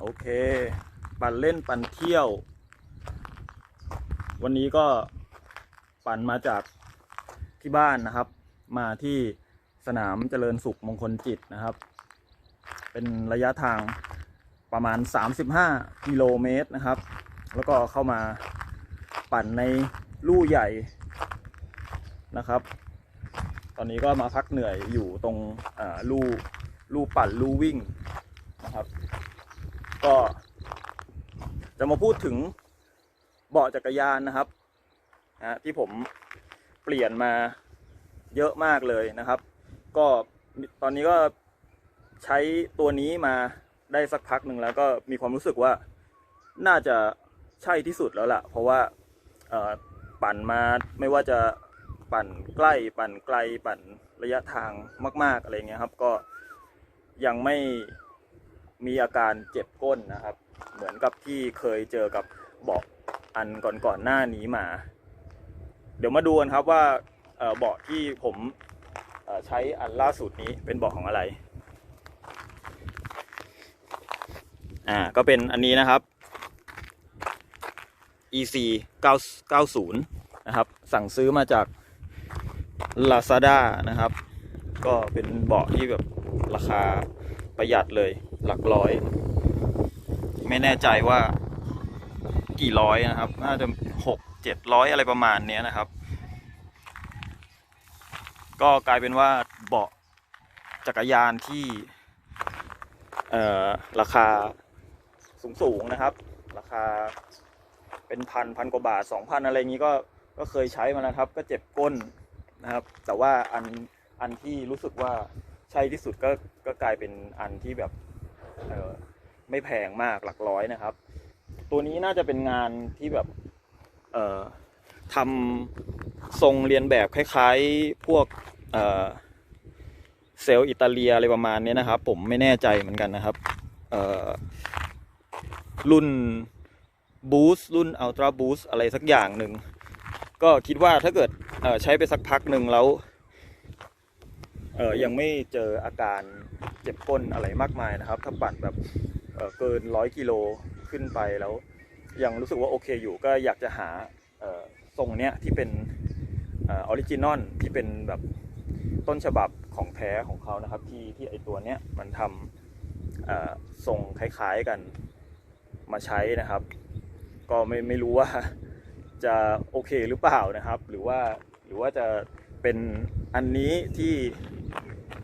โอเค ปั่นเล่นปั่นเที่ยว วันนี้ก็ปั่นมาจากที่บ้านนะครับ มาที่สนามเจริญสุขมงคลจิตนะครับ เป็นระยะทางประมาณ 35 กิโลเมตรนะครับ แล้วก็เข้ามาปั่นในลู่ใหญ่นะครับ ตอนนี้ก็มาพักเหนื่อยอยู่ตรงอ่าลู่ลู่ปั่นลู่วิ่ง ก็จะมาพูดถึงเบาะจักรยานนะครับนะที่ผมเปลี่ยนมาเยอะมากเลยนะครับ ก็ตอนนี้ก็ใช้ตัวนี้มาได้สักพักหนึ่งแล้วก็มีความรู้สึกว่าน่าจะใช่ที่สุดแล้วล่ะ เพราะว่าปั่นมาไม่ว่าจะปั่นใกล้ปั่นไกลปั่นระยะทางมาก ๆอะไรเงี้ยครับ ก็ยังไม่ มีอาการเจ็บก้นนะครับ เหมือนกับที่เคยเจอกับเบาะอันก่อนๆหน้านี้มา เดี๋ยวมาดูกันครับว่าเบาะที่ผมใช้อันล่าสุดนี้เป็นเบาะของอะไรอ่าก็เป็นอันนี้นะครับ EC 990นะครับ สั่งซื้อมาจาก Lazada นะครับ ก็เป็นเบาะที่แบบราคา ประหยัดเลยหลักร้อย ไม่แน่ใจว่ากี่ร้อยนะครับ น่าจะหกเจ็ดร้อยอะไรประมาณเนี้ยนะครับ ก็กลายเป็นว่าเบาะจักรยานที่ราคาสูงๆนะครับ ราคาเป็นพันพันกว่าบาทสองพันอะไรอย่างนี้ก็ก็เคยใช้มาแล้วครับ ก็เจ็บก้นนะครับ แต่ว่าอันอันที่รู้สึกว่า ใช่ที่สุดก็ก็กลายเป็นอันที่แบบเออไม่แพงมากหลักร้อยนะครับ ตัวนี้น่าจะเป็นงานที่แบบเอ่อทำทรงเรียนแบบคล้ายๆพวกเอ่อเซลล์อิตาเลียอะไรประมาณนี้นะครับ ผมไม่แน่ใจเหมือนกันนะครับเอ่อรุ่นบูส์รุ่นอัลตร้าบูส์อะไรสักอย่างหนึ่ง ก็คิดว่าถ้าเกิดใช้ไปสักพักหนึ่งแล้ว เออยังไม่เจออาการเจ็บก้นอะไรมากมายนะครับ ถ้าปั่นแบบเเกินร้อยกิโลขึ้นไปแล้ว ยังรู้สึกว่าโอเคอยู่ก็อยากจะหาทรงเนี้ยที่เป็นออริจินอลที่เป็นแบบต้นฉบับของแท้ของเขานะครับ ที่ที่ไอตัวเนี้ยมันทำทรงคล้ายๆกันมาใช้นะครับ ก็ไม่ไม่รู้ว่าจะโอเคหรือเปล่านะครับ หรือว่าหรือว่าจะเป็นอันนี้ที่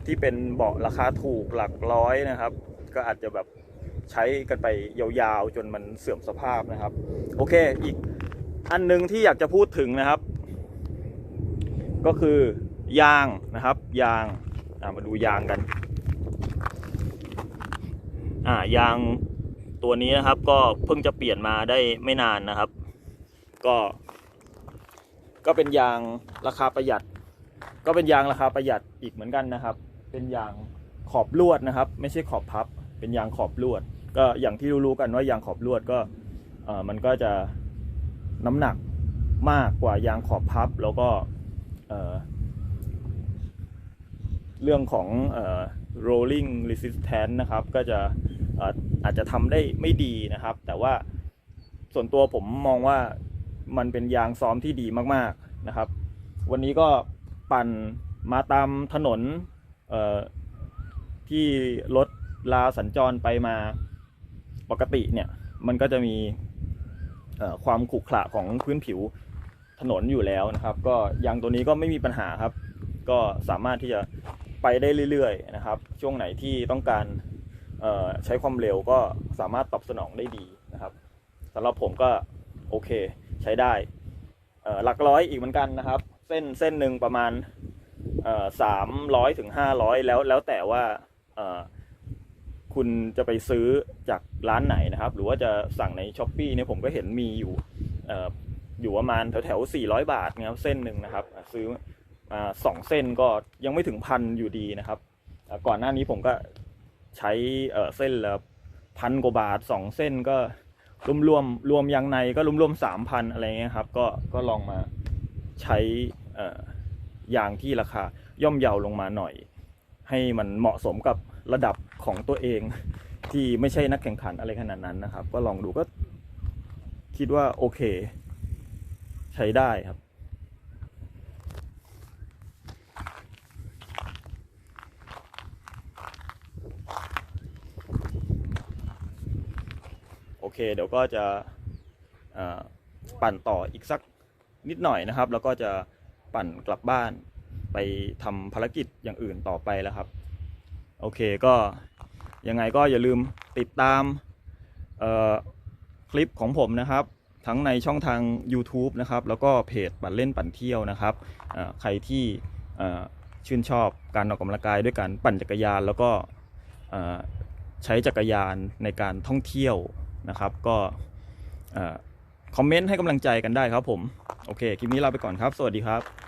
ที่เป็นเบาะราคาถูกหลักร้อยนะครับ ก็อาจจะแบบใช้กันไปยาวๆ จนมันเสื่อมสภาพนะครับ โอเคอีกอันหนึงที่อยากจะพูดถึงนะครับ ก็คือยางนะครับยางามาดูยางกันอ่ายางตัวนี้นะครับ ก็เพิ่งจะเปลี่ยนมาได้ไม่นานนะครับ ก็ ก็เป็นยางราคาประหยัด ก็เป็นยางราคาประหยัดอีกเหมือนกันนะครับ เป็นยางขอบลวดนะครับ ไม่ใช่ขอบพับ เป็นยางขอบลวด ก็อย่างที่รู้ๆกันว่ายางขอบลวดก็มันก็จะน้ำหนักมากกว่ายางขอบพับ แล้วก็เเรื่องของออ rolling resistance นะครับ ก็จะอาจจะทำได้ไม่ดีนะครับ แต่ว่าส่วนตัวผมมองว่ามันเป็นยางซ้อมที่ดีมากๆนะครับ วันนี้ก็ปั่นมาตามถนน ที่รถลาสัญจรไปมาปกติเนี่ย มันก็จะมีความขรุขระของพื้นผิวถนนอยู่แล้วนะครับ ก็ยางตัวนี้ก็ไม่มีปัญหาครับ ก็สามารถที่จะไปได้เรื่อยๆนะครับ ช่วงไหนที่ต้องการใช้ความเร็วก็สามารถตอบสนองได้ดีนะครับสำหรับผมก็โอเคใช้ได้หลักร้อยอีกเหมือนกันนะครับ เส้นเส้นหนึ่งประมาณ สามร้อยถึงห้าร้อยแล้วแล้วแต่ว่าคุณจะไปซื้อจากร้านไหนนะครับ หรือว่าจะสั่งในช้อปปี้เนี่ยผมก็เห็นมีอยู่ออยู่ประมาณแถวแถวสี่ร้อยบาทนะครับเส้นหนึ่งนะครับ ซื้อสองเส้นก็ยังไม่ถึงพันอยู่ดีนะครับ ก่อนหน้านี้ผมก็ใช้เส้นละพันกว่าบาทสองเส้นก็รวมรวมรวมยางในก็รวมรวมสามพันอะไรเงี้ยครับ ก็ก็ลองมาใช้ ยางที่ราคาย่อมเยาลงมาหน่อย ให้มันเหมาะสมกับระดับของตัวเอง ที่ไม่ใช่นักแข่งขันอะไรขนาดนั้นนะครับ ก็ลองดูก็คิดว่าโอเค ใช้ได้ครับโอเคเดี๋ยวก็จะปั่นต่ออีกสักนิดหน่อยนะครับ แล้วก็จะ ปั่นกลับบ้าน ไปทำภารกิจอย่างอื่นต่อไปแล้วครับ โอเคก็ยังไงก็อย่าลืมติดตามคลิปของผมนะครับ ทั้งในช่องทาง YouTube นะครับ แล้วก็เพจปั่นเล่นปั่นเที่ยวนะครับ ใครที่ชื่นชอบการออกกำลังกายด้วยการปั่นจักรยานแล้วก็ใช้จักรยานในการท่องเที่ยวนะครับ ก็ คอมเมนต์ให้กำลังใจกันได้ครับผม โอเค คลิปนี้ลาไปก่อนครับ สวัสดีครับ